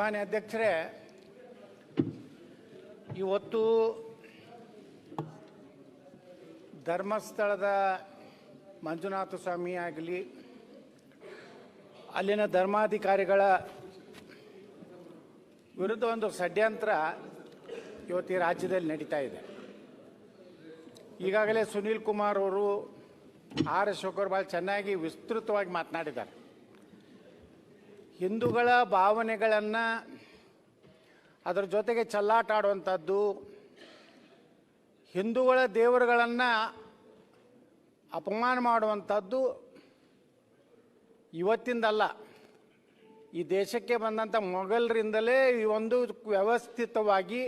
ಮಾನ್ಯ ಅಧ್ಯಕ್ಷರೇ, ಇವತ್ತು ಧರ್ಮಸ್ಥಳದ ಮಂಜುನಾಥ ಸ್ವಾಮಿ ಆಗಲಿ, ಅಲ್ಲಿನ ಧರ್ಮಾಧಿಕಾರಿಗಳ ವಿರುದ್ಧ ಒಂದು ಷಡ್ಯಂತ್ರ ಇವತ್ತು ರಾಜ್ಯದಲ್ಲಿ ನಡೀತಾ ಇದೆ. ಈಗಾಗಲೇ ಸುನೀಲ್ ಕುಮಾರ್ ಅವರು ಆರ್ ಅಶೋಕರ್ ಭಾಳ ಚೆನ್ನಾಗಿ ವಿಸ್ತೃತವಾಗಿ ಮಾತನಾಡಿದ್ದಾರೆ. ಹಿಂದೂಗಳ ಭಾವನೆಗಳನ್ನು ಅದರ ಜೊತೆಗೆ ಚಲ್ಲಾಟ ಆಡುವಂಥದ್ದು, ಹಿಂದೂಗಳ ದೇವರುಗಳನ್ನು ಅಪಮಾನ ಮಾಡುವಂಥದ್ದು ಇವತ್ತಿಂದಲ್ಲ. ಈ ದೇಶಕ್ಕೆ ಬಂದಂಥ ಮೊಘಲರಿಂದಲೇ ಈ ಒಂದು ವ್ಯವಸ್ಥಿತವಾಗಿ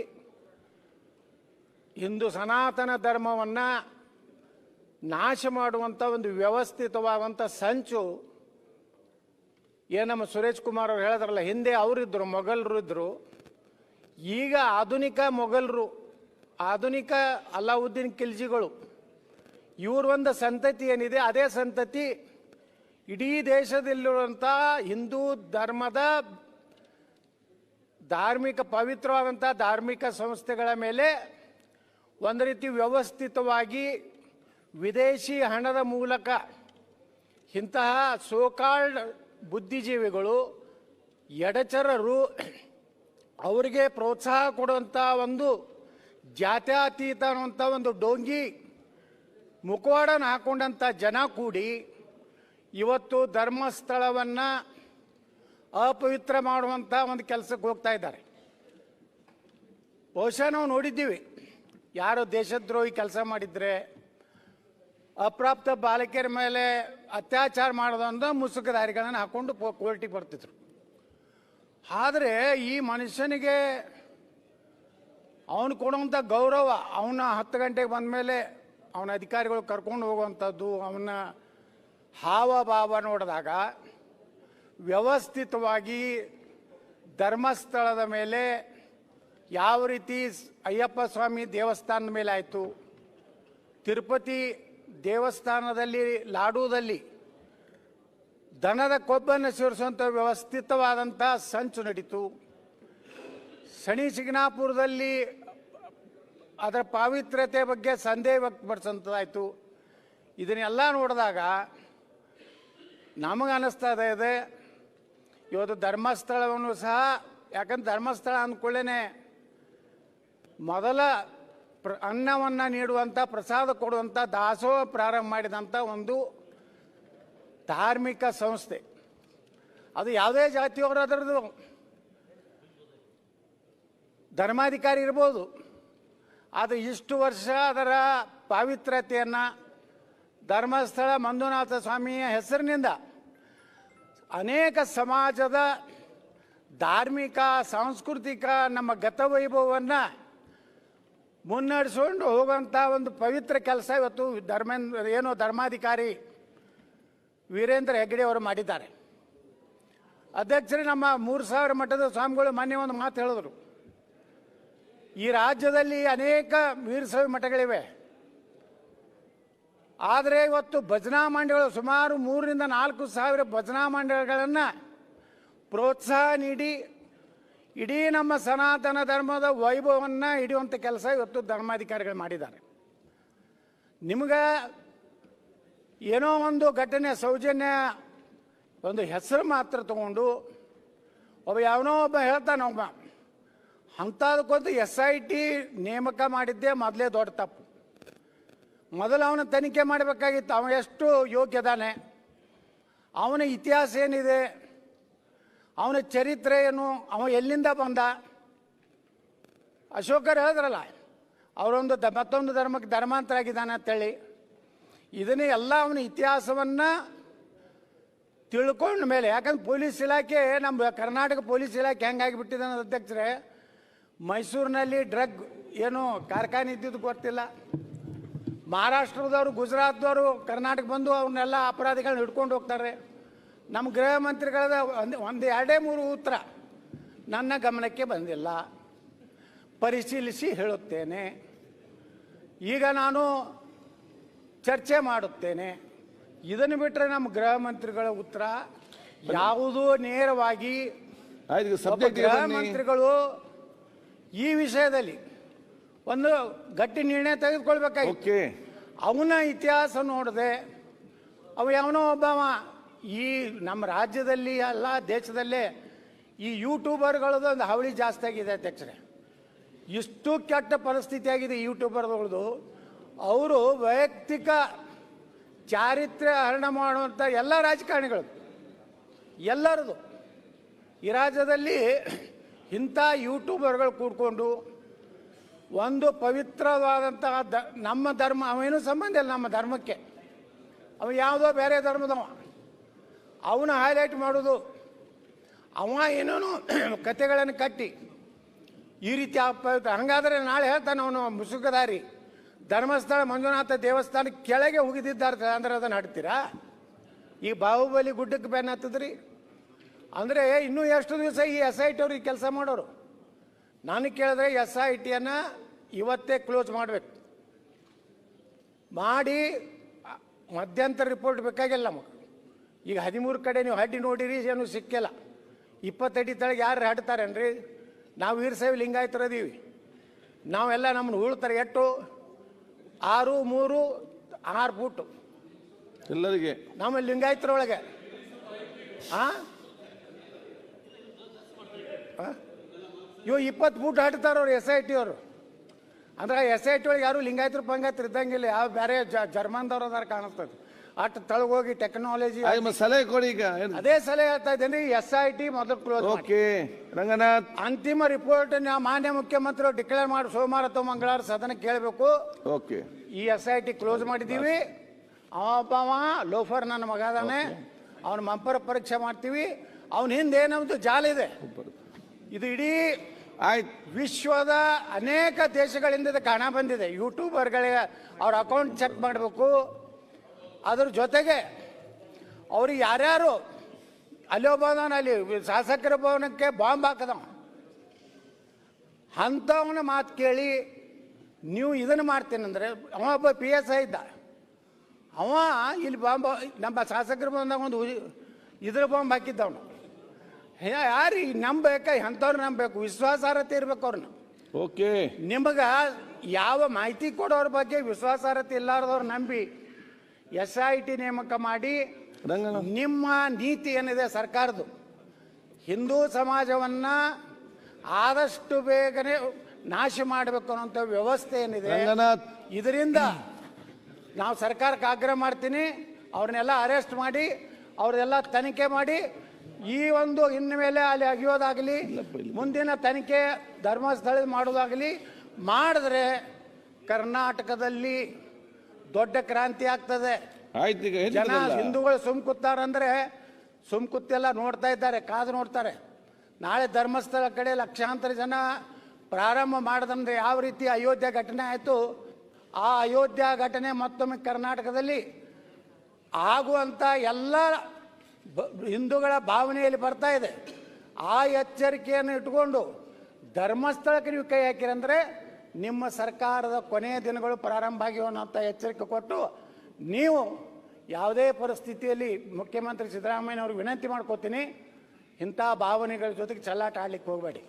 ಹಿಂದೂ ಸನಾತನ ಧರ್ಮವನ್ನು ನಾಶ ಮಾಡುವಂಥ ಒಂದು ವ್ಯವಸ್ಥಿತವಾದಂಥ ಸಂಚು ಏನು ನಮ್ಮ ಸುರೇಶ್ ಕುಮಾರ್ ಅವ್ರು ಹೇಳಿದ್ರಲ್ಲ, ಹಿಂದೆ ಅವರಿದ್ದರು ಮೊಘಲರು ಇದ್ದರು ಈಗ ಆಧುನಿಕ ಮೊಘಲರು, ಆಧುನಿಕ ಅಲ್ಲಾವುದ್ದೀನ್ ಖಿಲ್ಜಿಗಳು, ಇವ್ರ ಒಂದು ಸಂತತಿ ಏನಿದೆ, ಅದೇ ಸಂತತಿ ಇಡೀ ದೇಶದಲ್ಲಿರುವಂಥ ಹಿಂದೂ ಧರ್ಮದ ಧಾರ್ಮಿಕ ಪವಿತ್ರವಾದಂಥ ಧಾರ್ಮಿಕ ಸಂಸ್ಥೆಗಳ ಮೇಲೆ ಒಂದು ರೀತಿ ವ್ಯವಸ್ಥಿತವಾಗಿ ವಿದೇಶಿ ಹಣದ ಮೂಲಕ ಇಂತಹ ಸೋಕಾಲ್ಡ್ ಬುದ್ಧಿಜೀವಿಗಳು, ಎಡಚರರು ಅವರಿಗೆ ಪ್ರೋತ್ಸಾಹ ಕೊಡುವಂಥ ಒಂದು ಜಾತ್ಯಾತೀತ ಅನ್ನುವಂಥ ಒಂದು ಡೋಂಗಿ ಮುಖವಾಡನ ಹಾಕೊಂಡಂಥ ಜನ ಕೂಡಿ ಇವತ್ತು ಧರ್ಮಸ್ಥಳವನ್ನು ಅಪವಿತ್ರ ಮಾಡುವಂಥ ಒಂದು ಕೆಲಸಕ್ಕೆ ಹೋಗ್ತಾ ಇದ್ದಾರೆ. ಬಹುಶಃ ನಾವು ನೋಡಿದ್ದೀವಿ, ಯಾರು ದೇಶದ್ರೋಹಿ ಕೆಲಸ ಮಾಡಿದರೆ ಅಪ್ರಾಪ್ತ ಬಾಲಕಿಯರ ಮೇಲೆ ಅತ್ಯಾಚಾರ ಮಾಡೋದಂದ್ರೆ ಮುಸುಕದಾರಿಗಳನ್ನು ಹಾಕೊಂಡು ಕೋರ್ಟಿಗೆ ಬರ್ತಿದ್ರು. ಆದರೆ ಈ ಮನುಷ್ಯನಿಗೆ ಅವನು ಕೊಡುವಂಥ ಗೌರವ, ಅವನ ಹತ್ತು ಗಂಟೆಗೆ ಬಂದ ಮೇಲೆ ಅವನ ಅಧಿಕಾರಿಗಳು ಕರ್ಕೊಂಡು ಹೋಗುವಂಥದ್ದು, ಅವನ ಹಾವಭಾವ ನೋಡಿದಾಗ ವ್ಯವಸ್ಥಿತವಾಗಿ ಧರ್ಮಸ್ಥಳದ ಮೇಲೆ ಯಾವ ರೀತಿ ಅಯ್ಯಪ್ಪ ಸ್ವಾಮಿ ದೇವಸ್ಥಾನದ ಮೇಲೆ ಆಯಿತು, ತಿರುಪತಿ ದೇವಸ್ಥಾನದಲ್ಲಿ ಲಾಡುವುದಲ್ಲಿ ದನದ ಕೊಬ್ಬನ್ನು ಸೇರಿಸುವಂಥ ವ್ಯವಸ್ಥಿತವಾದಂಥ ಸಂಚು ನಡೀತು. ಶನಿ ಸಿಗ್ನಾಪುರದಲ್ಲಿ ಅದರ ಪಾವಿತ್ರ್ಯತೆ ಬಗ್ಗೆ ಸಂದೇಹ ವ್ಯಕ್ತಪಡಿಸಂಥದ್ದಾಯಿತು ಇದನ್ನೆಲ್ಲ ನೋಡಿದಾಗ ನಮಗೆ ಅನ್ನಿಸ್ತಾ ಇದೆ, ಇವತ್ತು ಧರ್ಮಸ್ಥಳವನ್ನು ಸಹ, ಯಾಕಂದ್ರೆ ಧರ್ಮಸ್ಥಳ ಅಂದ್ಕೊಳ್ಳೇನೆ, ಮೊದಲ ಪ್ರ ಅನ್ನವನ್ನು ನೀಡುವಂಥ ಪ್ರಸಾದ ಕೊಡುವಂಥ ದಾಸೋಹ ಪ್ರಾರಂಭ ಮಾಡಿದಂಥ ಒಂದು ಧಾರ್ಮಿಕ ಸಂಸ್ಥೆ. ಅದು ಯಾವುದೇ ಜಾತಿಯವರು ಅದರದ್ದು ಧರ್ಮಾಧಿಕಾರಿ ಇರ್ಬೋದು. ಅದು ಇಷ್ಟು ವರ್ಷ ಅದರ ಪಾವಿತ್ರ್ಯತೆಯನ್ನು, ಧರ್ಮಸ್ಥಳ ಮಂಜುನಾಥ ಸ್ವಾಮಿಯ ಹೆಸರಿನಿಂದ ಅನೇಕ ಸಮಾಜದ ಧಾರ್ಮಿಕ, ಸಾಂಸ್ಕೃತಿಕ ನಮ್ಮ ಗತವೈಭವವನ್ನು ಮುನ್ನಡೆಸ್ಕೊಂಡು ಹೋಗುವಂಥ ಒಂದು ಪವಿತ್ರ ಕೆಲಸ ಇವತ್ತು ಧರ್ಮೇಂದ್ರ, ಏನು ಧರ್ಮಾಧಿಕಾರಿ ವೀರೇಂದ್ರ ಹೆಗ್ಡೆ ಅವರು ಮಾಡಿದ್ದಾರೆ. ಅಧ್ಯಕ್ಷರೇ, ನಮ್ಮ ಮೂರು ಸಾವಿರ ಮಠದ ಸ್ವಾಮಿಗಳು ಮಾನ್ಯ ಒಂದು ಮಾತು ಹೇಳಿದ್ರು. ಈ ರಾಜ್ಯದಲ್ಲಿ ಅನೇಕ ವೀರಶೈವ ಮಠಗಳಿವೆ. ಆದರೆ ಇವತ್ತು ಭಜನಾ ಮಂಡಳಿಗಳು ಸುಮಾರು ಮೂರರಿಂದ ನಾಲ್ಕು ಸಾವಿರ ಭಜನಾ ಮಂಡಳಿಗಳನ್ನು ಪ್ರೋತ್ಸಾಹ ನೀಡಿ ಇಡೀ ನಮ್ಮ ಸನಾತನ ಧರ್ಮದ ವೈಭವವನ್ನು ಹಿಡಿಯುವಂಥ ಕೆಲಸ ಇವತ್ತು ಧರ್ಮಾಧಿಕಾರಿಗಳು ಮಾಡಿದ್ದಾರೆ. ನಿಮಗೆ ಏನೋ ಒಂದು ಘಟನೆ ಸೌಜನ್ಯ ಒಂದು ಹೆಸರು ಮಾತ್ರ ತಗೊಂಡು ಒಬ್ಬ ಯಾವನೋ ಒಬ್ಬ ಹೇಳ್ತಾನೆ ಒಬ್ಬ, ಅಂಥದಕ್ಕೊಂದು ಎಸ್ ಐ ಟಿ ನೇಮಕ ಮಾಡಿದ್ದೇ ಮೊದಲೇ ದೊಡ್ಡ ತಪ್ಪು. ಮೊದಲು ಅವನ ತನಿಖೆ ಮಾಡಬೇಕಾಗಿತ್ತು ಅವ ಎಷ್ಟು ಯೋಗ್ಯದಾನೆ, ಅವನ ಇತಿಹಾಸ ಏನಿದೆ ಅವನ ಚರಿತ್ರೆ ಏನು? ಅವ ಎಲ್ಲಿಂದ ಬಂದ? ಅಶೋಕರು ಹೇಳಿದ್ರಲ್ಲ, ಅವರೊಂದು ದ, ಮತ್ತೊಂದು ಧರ್ಮಕ್ಕೆ ಧರ್ಮಾಂತರ ಆಗಿದ್ದಾನೆ ಅಂತೇಳಿ. ಇದನ್ನೇ ಎಲ್ಲ ಅವನ ಇತಿಹಾಸವನ್ನು ತಿಳ್ಕೊಂಡ ಮೇಲೆ, ಯಾಕಂದ್ರೆ ಪೊಲೀಸ್ ಇಲಾಖೆ, ನಮ್ಮ ಕರ್ನಾಟಕ ಪೊಲೀಸ್ ಇಲಾಖೆ ಹೆಂಗಾಗಿಬಿಟ್ಟಿದೆ ಅನ್ನೋದು ಅಧ್ಯಕ್ಷರೇ, ಮೈಸೂರಿನಲ್ಲಿ ಡ್ರಗ್ ಏನು ಕಾರ್ಖಾನೆ ಇದ್ದಿದ್ದು ಗೊತ್ತಿಲ್ಲ. ಮಹಾರಾಷ್ಟ್ರದವರು, ಗುಜರಾತ್ದವರು, ಕರ್ನಾಟಕ ಬಂದು ಅವನ್ನೆಲ್ಲ ಅಪರಾಧಿಗಳನ್ನ ಹಿಡ್ಕೊಂಡು ಹೋಗ್ತಾರೆ. ನಮ್ಮ ಗೃಹ ಮಂತ್ರಿಗಳದ ಒಂದು ಒಂದು ಎರಡೇ ಮೂರು ಉತ್ತರ. ನನ್ನ ಗಮನಕ್ಕೆ ಬಂದಿಲ್ಲ. ಪರಿಶೀಲಿಸಿ ಹೇಳುತ್ತೇನೆ. ಈಗ ನಾನು ಚರ್ಚೆ ಮಾಡುತ್ತೇನೆ. ಇದನ್ನು ಬಿಟ್ಟರೆ ನಮ್ಮ ಗೃಹ ಮಂತ್ರಿಗಳ ಉತ್ತರ ಯಾವುದೂ ನೇರವಾಗಿ ಒಬ್ಬ ಗೃಹ ಮಂತ್ರಿಗಳು ಈ ವಿಷಯದಲ್ಲಿ ಒಂದು ಗಟ್ಟಿ ನಿರ್ಣಯ ತೆಗೆದುಕೊಳ್ಬೇಕಾಗಿತ್ತು. ಅವನ ಇತಿಹಾಸ ನೋಡದೆ ಅವ ಯಾವನೋ ಒಬ್ಬವ ಈ ನಮ್ಮ ರಾಜ್ಯದಲ್ಲಿ ಅಲ್ಲ, ದೇಶದಲ್ಲೇ ಈ ಯೂಟ್ಯೂಬರ್ಗಳದ್ದು ಒಂದು ಹಾವಳಿ ಜಾಸ್ತಿ ಆಗಿದೆ ಅಧ್ಯಕ್ಷರೇ. ಇಷ್ಟು ಕೆಟ್ಟ ಪರಿಸ್ಥಿತಿ ಆಗಿದೆ ಯೂಟ್ಯೂಬರ್ಗಳದು ಅವರು ವೈಯಕ್ತಿಕ ಚಾರಿತ್ರ್ಯ ಹರಣ ಮಾಡುವಂಥ ಎಲ್ಲ ರಾಜಕಾರಣಿಗಳು ಎಲ್ಲರದು ಈ ರಾಜ್ಯದಲ್ಲಿ ಇಂಥ ಯೂಟ್ಯೂಬರ್ಗಳು ಕೂಡ್ಕೊಂಡು ಒಂದು ಪವಿತ್ರವಾದಂತಹ ದ, ನಮ್ಮ ಧರ್ಮ, ಅವೇನು ಸಂಬಂಧ ಇಲ್ಲ ನಮ್ಮ ಧರ್ಮಕ್ಕೆ. ಅವ ಯಾವುದೋ ಬೇರೆ ಧರ್ಮದವ. ಅವನ ಹೈಲೈಟ್ ಮಾಡೋದು. ಅವ ಏನೇನು ಕತೆಗಳನ್ನು ಕಟ್ಟಿ. ಈ ರೀತಿ ಅಪವಿತ್ರ ಹಂಗಾದ್ರೆ ನಾಳೆ ಹೇಳ್ತಾನೆ ಅವನು ಮುಸುಕದಾರಿ ಧರ್ಮಸ್ಥಳ ಮಂಜುನಾಥ ದೇವಸ್ಥಾನ ಕೆಳಗೆ ಹುಗಿದಿದ್ದಾರೆ ಅಂದ್ರೆ ಅದನ್ನು ಹಾಡ್ತೀರಾ ಈ ಬಾಹುಬಲಿ ಗುಡ್ಡಕ್ಕೆ ಬೆನ್ನ ಹತ್ತದ್ರಿ? ಅಂದರೆ ಇನ್ನೂ ಎಷ್ಟು ದಿವಸ ಈ ಎಸ್ ಐ ಟಿ ಅವ್ರಿಗೆ ಕೆಲಸ ಮಾಡೋರು? ನಾನು ಕೇಳಿದ್ರೆ ಎಸ್ ಐ ಟಿಯನ್ನು ಇವತ್ತೇ ಕ್ಲೋಸ್ ಮಾಡಬೇಕು. ಮಾಡಿ ಮಧ್ಯಂತರ ರಿಪೋರ್ಟ್ ಬೇಕಾಗಿಲ್ಲ ನಮಗೆ. ಈಗ ಹದಿಮೂರು ಕಡೆ ನೀವು ಹಡ್ಡಿ ನೋಡಿರಿ ಏನು ಸಿಕ್ಕಿಲ್ಲ. ಇಪ್ಪತ್ತಡಿ ತಳಗೆ ಯಾರು ಹಾಡ್ತಾರೇನ್ರಿ? ನಾವು ವೀರಶೈವ ಲಿಂಗಾಯತರದೀವಿ. ನಾವೆಲ್ಲ ನಮ್ಮನ್ನು ಉಳ್ತಾರೆ ಎಟ್ಟು? ಆರು ಮೂರು ಆರು ಫೂಟು ಎಲ್ಲರಿಗೆ. ನಮ್ಮ ಲಿಂಗಾಯತರೊಳಗೆ. ಆ? ಇವು ಇಪ್ಪತ್ತು ಫೂಟ್ ಹಾಡ್ತಾರ ಅವ್ರು ಎಸ್ ಐ ಟಿ ಅವರು. ಅಂದ್ರೆ ಎಸ್ ಐ ಟಿ ಒಳಗೆ ಯಾರು ಲಿಂಗಾಯತರು ಪಂಗಾಯತರು ಇದ್ದಂಗಿಲ್ಲ ಯಾವ ಬೇರೆ ಜರ್ಮನ್ದವ್ರು ಅದಾರ ಕಾಣಿಸ್ತದೆ. ಅಷ್ಟು ತಳಗೋಗಿ ಟೆಕ್ನಾಲಜಿ ಆಯ್ತು ಮತ್ತೆ ಸಲಹೆ ಕೊಡಿ ಈಗ. ಅದೇ ಸಲಹೆ ಹೇಳ್ತಾ ಇದ್ದೇನೆ ಎಸ್ ಐ ಟಿ ಮೊದಲು ಕ್ಲೋಸ್ ಮಾಡಿ. ಓಕೆ ರಂಗನಾಥ್. ಅಂತಿಮ ರಿಪೋರ್ಟ್ ಮಾನ್ಯ ಮುಖ್ಯಮಂತ್ರಿ ಡಿಕ್ಲೇರ್ ಮಾಡಿ ಸೋಮವಾರ ಅಥವಾ ಮಂಗಳವಾರ ಸದನ ಕೇಳಬೇಕು. ಓಕೆ. ಈ ಎಸ್ ಐ ಟಿ ಕ್ಲೋಸ್ ಮಾಡಿದ್ದೀವಿ. ಅವಬ್ಬವ ಲೋಫರ್ ನನ್ನ ಮಗ ಅದಾನೆ. ಅವನ ಮಂಪರ ಪರೀಕ್ಷೆ ಮಾಡ್ತೀವಿ. ಅವನ ಹಿಂದೆ ಏನಂತೂ ಜಾಲ ಇದೆ. ಇದು ಇಡೀ ಆಯ್ತು. ವಿಶ್ವದ ಅನೇಕ ದೇಶಗಳಿಂದ ಇದು ಕಾಣ ಬಂದಿದೆ. ಯೂಟ್ಯೂಬರ್ಗಳಿಗೆ ಅವ್ರ ಅಕೌಂಟ್ ಚೆಕ್ ಮಾಡಬೇಕು. ಅದ್ರ ಜೊತೆಗೆ ಅವರು ಯಾರ್ಯಾರು ಅಲ್ಲಿ ಒಬ್ಬನ ಅಲ್ಲಿ ಶಾಸಕರ ಭವನಕ್ಕೆ ಬಾಂಬ್ ಹಾಕದವ. ಅಂಥವನ ಮಾತು ಕೇಳಿ ನೀವು ಇದನ್ನು ಮಾಡ್ತೀನಂದ್ರೆ ಅವ ಒಬ್ಬ ಪಿ ಎಸ್ ಐ ಇದ್ದ. ಅವ ಇಲ್ಲಿ ಬಾಂಬ್ ನಮ್ಮ ಶಾಸಕರ ಭವನದಾಗ ಒಂದು ಇದ್ರ ಬಾಂಬ್ ಹಾಕಿದ್ದವನು. ಯಾರು ನಂಬಬೇಕ? ಎಂಥವ್ರು ನಂಬಬೇಕು. ವಿಶ್ವಾಸಾರ್ಹತೆ ಇರಬೇಕು ಅವ್ರನ್ನ. ಓಕೆ. ನಿಮಗೆ ಯಾವ ಮಾಹಿತಿ ಕೊಡೋರ ಬಗ್ಗೆ ವಿಶ್ವಾಸಾರ್ಹತೆ ಇಲ್ಲಾರ್ದವ್ರು ನಂಬಿ ಎಸ್ ಐ ಟಿ ನೇಮಕ ಮಾಡಿ ನಿಮ್ಮ ನೀತಿ ಏನಿದೆ ಸರ್ಕಾರದ್ದು? ಹಿಂದೂ ಸಮಾಜವನ್ನ ಆದಷ್ಟು ಬೇಗನೆ ನಾಶ ಮಾಡಬೇಕು ಅನ್ನೋಂಥ ವ್ಯವಸ್ಥೆ ಏನಿದೆ? ಇದರಿಂದ ನಾವು ಸರ್ಕಾರಕ್ಕೆ ಆಗ್ರಹ ಮಾಡ್ತೀನಿ. ಅವ್ರನ್ನೆಲ್ಲ ಅರೆಸ್ಟ್ ಮಾಡಿ ಅವ್ರನ್ನೆಲ್ಲ ತನಿಖೆ ಮಾಡಿ ಈ ಒಂದು ಇನ್ಮೇಲೆ ಅಲ್ಲಿ ಅಗಿಯೋದಾಗಲಿ ಮುಂದಿನ ತನಿಖೆ ಧರ್ಮಸ್ಥಳದ ಮಾಡೋದಾಗಲಿ ಮಾಡಿದ್ರೆ ಕರ್ನಾಟಕದಲ್ಲಿ ದೊಡ್ಡ ಕ್ರಾಂತಿ ಆಗ್ತದೆ. ಆಯ್ತು ಈಗ ಜನ. ಹಿಂದೂಗಳು ಸುಮ್ ಕೂತಾರಂದ್ರೆ ಸುಮ್ ಕೂತೆಲ್ಲ ನೋಡ್ತಾ ಇದ್ದಾರೆ ಕಾದು ನೋಡ್ತಾರೆ. ನಾಳೆ ಧರ್ಮಸ್ಥಳ ಕಡೆ ಲಕ್ಷಾಂತರ ಜನ ಪ್ರಾರಂಭ ಮಾಡದಂದ್ರೆ ಯಾವ ರೀತಿ ಅಯೋಧ್ಯ ಘಟನೆ ಆಯಿತು? ಆ ಅಯೋಧ್ಯ ಘಟನೆ ಮತ್ತೊಮ್ಮೆ ಕರ್ನಾಟಕದಲ್ಲಿ ಆಗುವಂಥ ಎಲ್ಲ ಹಿಂದೂಗಳ ಭಾವನೆಯಲ್ಲಿ ಬರ್ತಾ ಇದೆ. ಆ ಎಚ್ಚರಿಕೆಯನ್ನು ಇಟ್ಕೊಂಡು ಧರ್ಮಸ್ಥಳಕ್ಕೆ ನೀವು ಕೈ ಹಾಕಿರಂದ್ರೆ ನಿಮ್ಮ ಸರ್ಕಾರದ ಕೊನೆಯ ದಿನಗಳು ಪ್ರಾರಂಭ ಆಗಿವೆ ಅನ್ನೋಂಥ ಎಚ್ಚರಿಕೆ ಕೊಟ್ಟು ನೀವು ಯಾವುದೇ ಪರಿಸ್ಥಿತಿಯಲ್ಲಿ ಮುಖ್ಯಮಂತ್ರಿ ಸಿದ್ದರಾಮಯ್ಯನವ್ರಿಗೆ ವಿನಂತಿ ಮಾಡ್ಕೋತೀನಿ, ಇಂಥ ಭಾವನೆಗಳ ಜೊತೆಗೆ ಚಲ್ಲಾಟ ಆಡ್ಲಿಕ್ಕೆ ಹೋಗಬೇಡಿ.